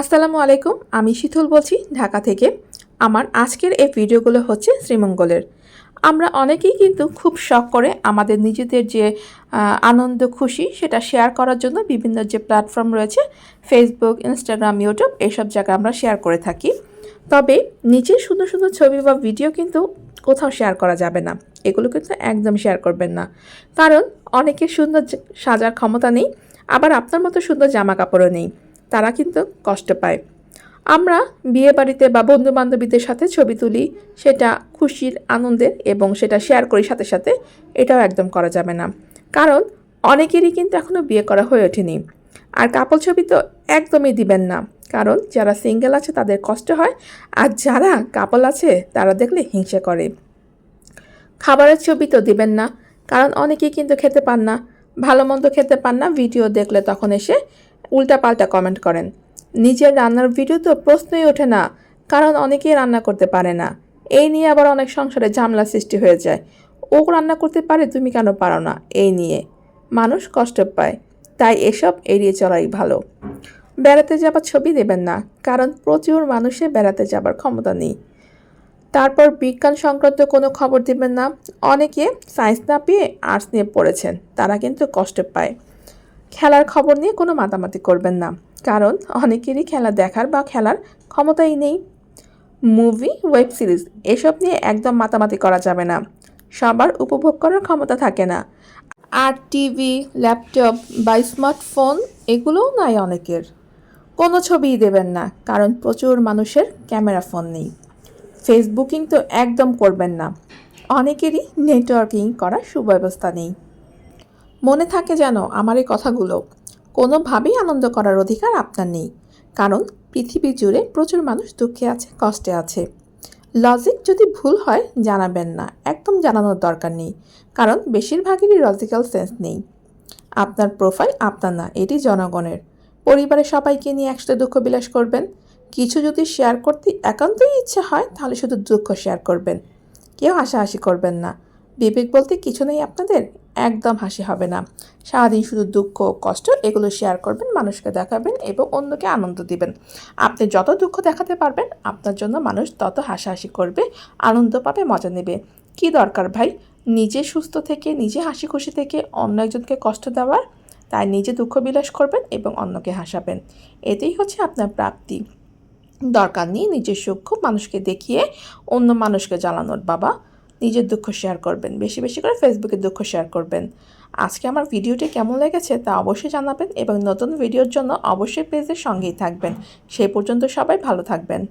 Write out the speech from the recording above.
আসসালামু আলাইকুম, আমি শীতল বলছি ঢাকা থেকে। আমার আজকের এই ভিডিওগুলো হচ্ছে শ্রীমঙ্গলের। আমরা অনেকেই কিন্তু খুব শখ করে আমাদের নিজেদের যে আনন্দ, খুশি সেটা শেয়ার করার জন্য বিভিন্ন যে প্ল্যাটফর্ম রয়েছে ফেসবুক ইনস্টাগ্রাম ইউটিউব এইসব জায়গায় আমরা শেয়ার করে থাকি। তবে নিজের সুন্দর সুন্দর ছবি বা ভিডিও কিন্তু কোথাও শেয়ার করা যাবে না। এগুলো কিন্তু একদম শেয়ার করবেন না। কারণ অনেকের সুন্দর সাজার ক্ষমতা নেই, আবার আপনার মতো সুন্দর জামা কাপড়ও নেই। তারা কিন্তু কষ্ট পায়। আমরা বিয়ে বাড়িতে বা বন্ধু বান্ধবীদের সাথে ছবি তুলি, সেটা খুশির আনন্দের এবং সেটা শেয়ার করি সাথে সাথে, এটাও একদম করা যাবে না। কারণ অনেকেরই কিন্তু এখনও বিয়ে করা হয়ে ওঠেনি। আর কাপল ছবি তো একদমই দিবেন না। কারণ যারা সিঙ্গেল আছে তাদের কষ্ট হয়, আর যারা কাপল আছে তারা দেখলে হিংসা করে। খাবারের ছবি তো দিবেন না। কারণ অনেকেই কিন্তু খেতে পান না। ভালো মন্দ খেতে পান না ভিডিও দেখলে তখন এসে উল্টাপাল্টা কমেন্ট করেন। নিজের রান্নার ভিডিও তো প্রশ্নই ওঠে না, কারণ অনেকেই রান্না করতে পারে না। এই নিয়ে আবার অনেক সংসারে ঝামেলা সৃষ্টি হয়ে যায়। ও রান্না করতে পারে, তুমি কেন পারো না? এই নিয়ে মানুষ কষ্ট পায়। তাই এসব এড়িয়ে চলাই ভালো। বেড়াতে যাবার ছবি দেবেন না, কারণ প্রচুর মানুষে বেড়াতে যাবার ক্ষমতা নেই। তারপর বিজ্ঞান সংক্রান্ত কোনো খবর দিবেন না। অনেকে সায়েন্স না পেয়ে আর্টস নিয়ে পড়েছেন, তারা কিন্তু কষ্ট পায়। খেলার খবর নিয়ে কোনো মাতামাতি করবেন না। কারণ অনেকেরই খেলা দেখার বা খেলার ক্ষমতাই নেই। মুভি, ওয়েব সিরিজ এসব নিয়ে একদম মাতামাতি করা যাবে না। সবার উপভোগ করার ক্ষমতা থাকে না। আর টিভি, ল্যাপটপ বা স্মার্টফোন এগুলোও নাই অনেকের। কোনো ছবিই দেবেন না, কারণ প্রচুর মানুষের ক্যামেরা ফোন নেই। ফেসবুকিং তো একদম করবেন না। অনেকেরই নেটওয়ার্কিং করার সুব্যবস্থা নেই। মনে থাকে যেন আমার এই কথাগুলো কোনোভাবেই আনন্দ করার অধিকার আপনার নেই। কারণ পৃথিবী জুড়ে প্রচুর মানুষ দুঃখে আছে, কষ্টে আছে। লজিক যদি ভুল হয়, জানাবেন না। একদম জানানোর দরকার নেই। কারণ বেশিরভাগেরই লজিক্যাল সেন্স নেই। আপনার প্রোফাইল আপনার না, এটি জনগণের। পরিবারের সবাইকে নিয়ে একসাথে দুঃখ বিলাস করবেন। কিছু যদি শেয়ার করতে একান্তই ইচ্ছে হয়, তাহলে শুধু দুঃখ শেয়ার করবেন। কেউ হাসাহাসি করবেন না। বিবেক বলতে কিছু নেই আপনাদের, একদম হাসি হবে না। সারাদিন শুধু দুঃখ কষ্ট, এগুলো শেয়ার করবেন, মানুষকে দেখাবেন এবং অন্যকে আনন্দ দিবেন। আপনি যত দুঃখ দেখাতে পারবেন, আপনার জন্য মানুষ তত হাসাহাসি করবে, আনন্দ পাবে, মজা নেবে। কি দরকার ভাই? নিজে সুস্থ থেকে, নিজে হাসি খুশি থেকে অন্য একজনকে কষ্ট দেওয়ার, তাই নিজে দুঃখ বিলাস করবেন এবং অন্যকে হাসাবেন। এতেই হচ্ছে আপনার প্রাপ্তি। দরকার নেই নিজের সুখ মানুষকে দেখিয়ে অন্য মানুষকে জ্বালানোর, বাবা। নিজের দুঃখ শেয়ার করবেন। বেশি বেশি করে ফেসবুকে দুঃখ শেয়ার করবেন। আজকে আমার ভিডিওটি কেমন লেগেছে তা অবশ্যই জানাবেন এবং নতুন ভিডিওর জন্য অবশ্যই পেজের সঙ্গেই থাকবেন। সেই পর্যন্ত সবাই ভালো থাকবেন।